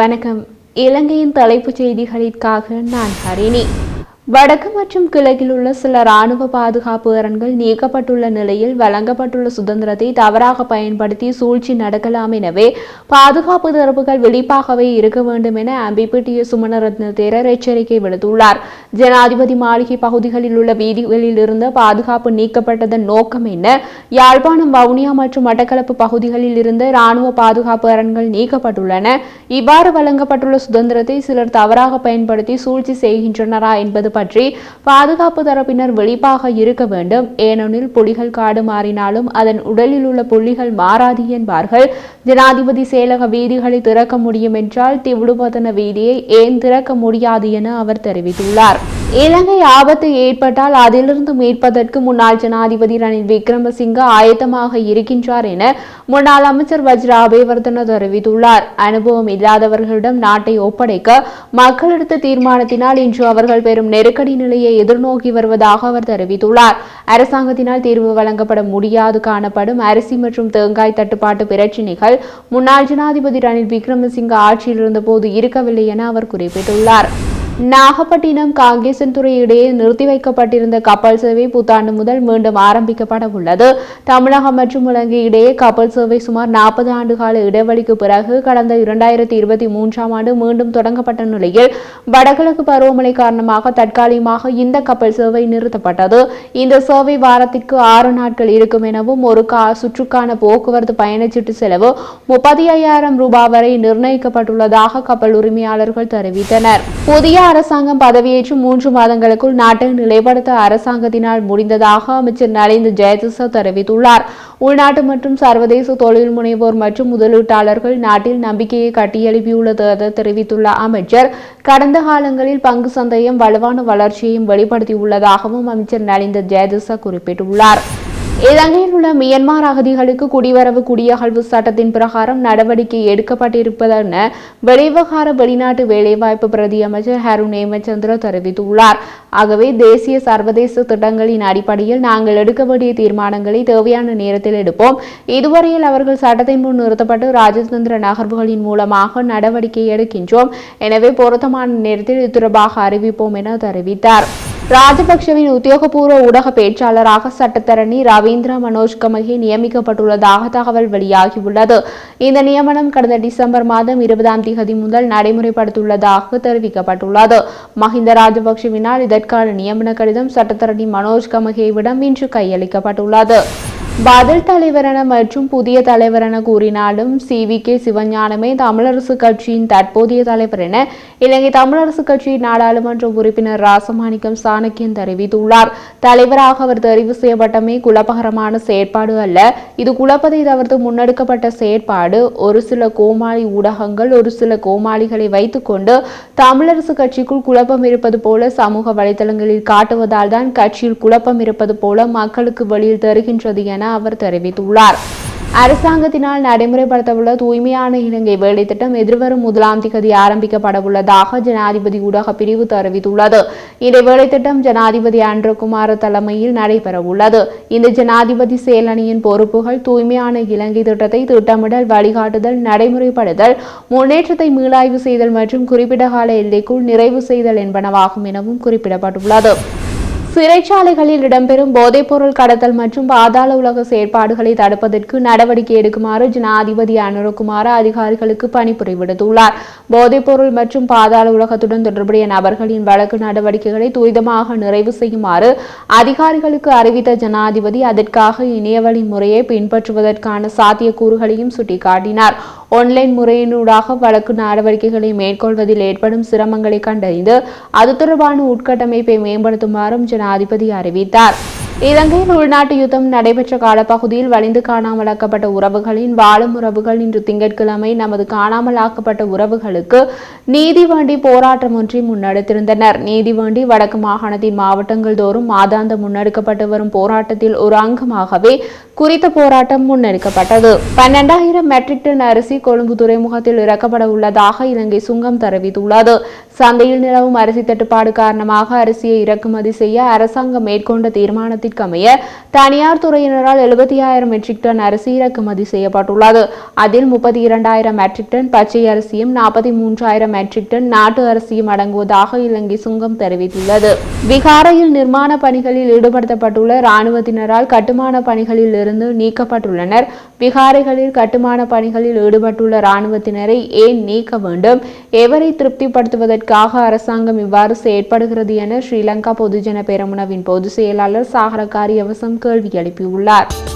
வணக்கம். இலங்கையின் தலைப்புச் செய்திகளிற்காக நான் ஹரிணி. வடக்கு மற்றும் கிழக்கில் உள்ள சில ராணுவ பாதுகாப்பு அரண்கள் நீக்கப்பட்டுள்ள நிலையில் வழங்கப்பட்டுள்ள சுதந்திரத்தை தவறாக பயன்படுத்தி சூழ்ச்சி நடக்கலாம் எனவே பாதுகாப்பு தரப்புகள் விழிப்பாகவே இருக்க வேண்டும் என அம்பிபிட்டிய சுமணரத்ன தேரர் எச்சரிக்கை விடுத்துள்ளார். ஜனாதிபதி மாளிகை பகுதிகளில் உள்ள வீதிகளில் இருந்து பாதுகாப்பு நீக்கப்பட்டதன் நோக்கம் என்ன? யாழ்ப்பாணம் வவுனியா மற்றும் மட்டக்களப்பு பகுதிகளில் இருந்து ராணுவ பாதுகாப்பு அரண்கள் நீக்கப்பட்டுள்ளன. இவ்வாறு வழங்கப்பட்டுள்ள சுதந்திரத்தை சிலர் தவறாக பயன்படுத்தி சூழ்ச்சி செய்கின்றனரா என்பது பற்றி பாதுகாப்பு தரப்பினர் வெளிப்பாக இருக்க வேண்டும். ஏனெனில் புலிகள் காடு மாறினாலும் அதன் உடலில் உள்ள புள்ளிகள் மாறாது என்பார்கள். ஜனாதிபதி செயலக வீதிகளை திறக்க முடியும் என்றால் திவிடுபதன வீதியை ஏன் திறக்க முடியாது என அவர் தெரிவித்துள்ளார். இலங்கை ஆபத்து ஏற்பட்டால் அதிலிருந்து மீட்பதற்கு முன்னாள் ஜனாதிபதி ரணில் விக்ரமசிங்க ஆயத்தமாக இருக்கின்றார் என முன்னாள் அமைச்சர் வஜ்ரா அபேவர்தன தெரிவித்துள்ளார். அனுபவம் இல்லாதவர்களிடம் நாட்டை ஒப்படைக்க மக்கள் எடுத்த தீர்மானத்தினால் இன்று அவர்கள் பெரும் நெருக்கடி நிலையை எதிர்நோக்கி வருவதாக அவர் தெரிவித்துள்ளார். அரசாங்கத்தினால் தீர்வு வழங்கப்பட முடியாது காணப்படும் அரிசி மற்றும் தேங்காய் தட்டுப்பாட்டு பிரச்சினைகள் முன்னாள் ஜனாதிபதி ரணில் விக்ரமசிங்க ஆட்சியில் இருந்தபோது இருக்கவில்லை என அவர் குறிப்பிட்டுள்ளார். நாகப்பட்டினம் காங்கேசன்துறை இடையே நிறுத்தி வைக்கப்பட்டிருந்த கப்பல் சேவை புத்தாண்டு முதல் மீண்டும் ஆரம்பிக்கப்பட உள்ளது. தமிழகம் மற்றும் இலங்கை இடையே கப்பல் சேவை சுமார் நாற்பது ஆண்டு கால இடைவெளிக்கு பிறகு கடந்த இரண்டாயிரத்தி இருபத்தி மூன்றாம் ஆண்டு மீண்டும் தொடங்கப்பட்ட நிலையில் வடகிழக்கு பருவமழை காரணமாக தற்காலிகமாக இந்த கப்பல் சேவை நிறுத்தப்பட்டது. இந்த சேவை வாரத்திற்கு ஆறு நாட்கள் இருக்கும் எனவும் ஒரு கா சுற்றுக்கான போக்குவரத்து பயணச்சீட்டு செலவு முப்பத்தி ஐயாயிரம் ரூபாய் வரை நிர்ணயிக்கப்பட்டுள்ளதாக கப்பல் உரிமையாளர்கள் தெரிவித்தனர். புதிய அரசாங்கம் பதவியேற்று மூன்று மாதங்களுக்குள் நாட்டை நிலைப்படுத்த அரசாங்கத்தினால் முடிந்ததாக அமைச்சர் நரேந்திர ஜெயதிசா தெரிவித்துள்ளார். உள்நாட்டு மற்றும் சர்வதேச தொழில் முனைவோர் மற்றும் முதலீட்டாளர்கள் நாட்டில் நம்பிக்கையை கட்டியெழுப்பியுள்ளதாக தெரிவித்துள்ள அமைச்சர் கடந்த காலங்களில் பங்கு சந்தையும் வலுவான வளர்ச்சியையும் வெளிப்படுத்தியுள்ளதாகவும் அமைச்சர் நரேந்திர ஜெயதிசா குறிப்பிட்டுள்ளார். இலங்கையில் உள்ள மியன்மார் அகதிகளுக்கு குடிவரவு குடியகழ்வு சட்டத்தின் பிரகாரம் நடவடிக்கை எடுக்கப்பட்டிருப்பதென வெளிவகார வெளிநாட்டு வேலைவாய்ப்பு பிரதி அமைச்சர் ஹருண் ஹேமச்சந்திர தெரிவித்துள்ளார். ஆகவே தேசிய சர்வதேச திட்டங்களின் அடிப்படையில் நாங்கள் எடுக்க வேண்டிய தீர்மானங்களை தேவையான நேரத்தில் எடுப்போம். இதுவரையில் அவர்கள் சட்டத்தின் முன் நிறுத்தப்பட்டு ராஜதந்திர நகர்வுகளின் மூலமாக நடவடிக்கை எடுக்கின்றோம். எனவே பொருத்தமான நேரத்தில் இது தொடர்பாக அறிவிப்போம் என தெரிவித்தார். ராஜபக்சவின் உத்தியோகபூர்வ ஊடக பேச்சாளராக சட்டத்தரணி ரவீந்திர மனோஜ் கமகி நியமிக்கப்பட்டுள்ளதாக தகவல் வெளியாகியுள்ளது. இந்த நியமனம் கடந்த டிசம்பர் மாதம் இருபதாம் தேதி முதல் நடைமுறைப்படுத்தியுள்ளதாக தெரிவிக்கப்பட்டுள்ளது. மஹிந்த ராஜபக்சவினால் இதற்கான நியமன கடிதம் சட்டத்தரணி மனோஜ் கமகேவிடம் இன்று கையளிக்கப்பட்டுள்ளது. பதில் தலைவரென மற்றும் புதிய தலைவரென கூறினாலும் சி. வி. கே. சிவஞானமே தமிழரசு கட்சியின் தற்போதைய தலைவர் என இலங்கை தமிழரசு கட்சியின் நாடாளுமன்ற உறுப்பினர் ராசமாணிக்கம் சாணக்கியன் தெரிவித்துள்ளார். தலைவராக அவர் தெரிவு செய்யப்பட்டமே குழப்பகரமான செயற்பாடு அல்ல. இது குழப்பதை தவிர்த்து முன்னெடுக்கப்பட்ட செயற்பாடு. ஒரு சில கோமாளி ஊடகங்கள் ஒரு சில கோமாளிகளை வைத்துக்கொண்டு தமிழரசு கட்சிக்குள் குழப்பம் இருப்பது போல சமூக வலைதளங்களில் காட்டுவதால் தான் கட்சியில் குழப்பம் இருப்பது போல மக்களுக்கு வெளியில் தருகின்றது என அவர் தெரிவித்துள்ளார். அரசாங்கத்தினால் நடைமுறைப்படுத்தவுள்ள தூய்மையான இலங்கை வேலைத்திட்டம் எதிர்வரும் முதலாம் திகதி ஆரம்பிக்கப்படவுள்ளதாக ஜனாதிபதி ஊடக பிரிவு தெரிவித்துள்ளது. இந்த வேலைத்திட்டம் ஜனாதிபதி அன்றகுமார் தலைமையில் நடைபெறவுள்ளது. இந்த ஜனாதிபதி செயலணியின் பொறுப்புகள் தூய்மையான இலங்கை திட்டத்தை திட்டமிடல் வழிகாட்டுதல் நடைமுறைப்படுத்தல் முன்னேற்றத்தை மீளாய்வு செய்தல் மற்றும் குறிப்பிட்ட கால எல்லைக்குள் நிறைவு செய்தல் என்பனவாகும் எனவும் குறிப்பிடப்பட்டுள்ளது. சிறைச்சாலைகளில் இடம்பெறும் போதைப்பொருள் கடத்தல் மற்றும் பாதாள உலக செயற்பாடுகளை தடுப்பதற்கு நடவடிக்கை எடுக்குமாறு ஜனாதிபதி அனுரகுமார அதிகாரிகளுக்கு பணிபுரி விடுத்துள்ளார். போதைப்பொருள் மற்றும் பாதாள உலகத்துடன் தொடர்புடைய நபர்களின் வழக்கு நடவடிக்கைகளை துரிதமாக நிறைவு செய்யுமாறு அதிகாரிகளுக்கு அறிவித்த ஜனாதிபதி அதற்காக இணையவழி முறையை பின்பற்றுவதற்கான சாத்தியக்கூறுகளையும் சுட்டிக்காட்டினார். ஆன்லைன் முறையினூடாக வழக்கு நடவடிக்கைகளை மேற்கொள்வதில் ஏற்படும் சிரமங்களை கண்டறிந்து அது தொடர்பான உட்கட்டமைப்பை மேம்படுத்துமாறும் ஜனாதிபதி அறிவித்தார். இலங்கையில் உள்நாட்டு யுத்தம் நடைபெற்ற காலப்பகுதியில் வலிந்து காணாமலாக்கப்பட்ட உறவுகளின் வாழும் உறவுகள் இன்று திங்கட்கிழமை நமது காணாமலாக்கப்பட்ட உறவுகளுக்கு நீதி வேண்டி போராட்டம் ஒன்றை முன்னெடுத்திருந்தனர். நீதி வேண்டி வடக்கு மாகாணத்தின் மாவட்டங்கள் தோறும் மாதாந்த முன்னெடுக்கப்பட்டு வரும் போராட்டத்தில் ஒரு அங்கமாகவே குறித்த போராட்டம் முன்னெடுக்கப்பட்டது. பன்னெண்டாயிரம் மெட்ரிக் டன் அரிசி கொழும்பு துறைமுகத்தில் இறக்கப்பட உள்ளதாக இலங்கை சுங்கம் தெரிவித்துள்ளது. சந்தையில் நிலவும் அரிசி தட்டுப்பாடு காரணமாக அரிசியை இறக்குமதி செய்ய அரசாங்கம் மேற்கொண்ட தீர்மானம் ஒப்பந்தத்திற்கமைய தனியார் துறையினரால் எழுபத்தி ஆயிரம் மெட்ரிக் டன் அரிசி இறக்குமதி செய்யப்பட்டுள்ளது. அதில் முப்பத்தி இரண்டாயிரம் மெட்ரிக் டன் பச்சை அரிசியும் நாற்பத்தி மூன்றாயிரம் மெட்ரிக் டன் நாட்டு அரிசியும் அடங்குவதாக இலங்கை சுங்கம் தெரிவித்துள்ளது. விகாரையில் நிர்மாண பணிகளில் ஈடுபடுத்தப்பட்டுள்ள இராணுவத்தினரால் கட்டுமான பணிகளில் இருந்து நீக்கப்பட்டுள்ளனர். விகாரைகளில் கட்டுமான பணிகளில் ஈடுபட்டுள்ள இராணுவத்தினரை ஏன் நீக்க வேண்டும்? எவரை திருப்திப்படுத்துவதற்காக அரசாங்கம் இவ்வாறு செயற்படுகிறது என ஸ்ரீலங்கா பொதுஜன பெரமுனவின் பொதுச் செயலாளர் சாகர காரியவசம் கேள்வி எழுப்பியுள்ளார்.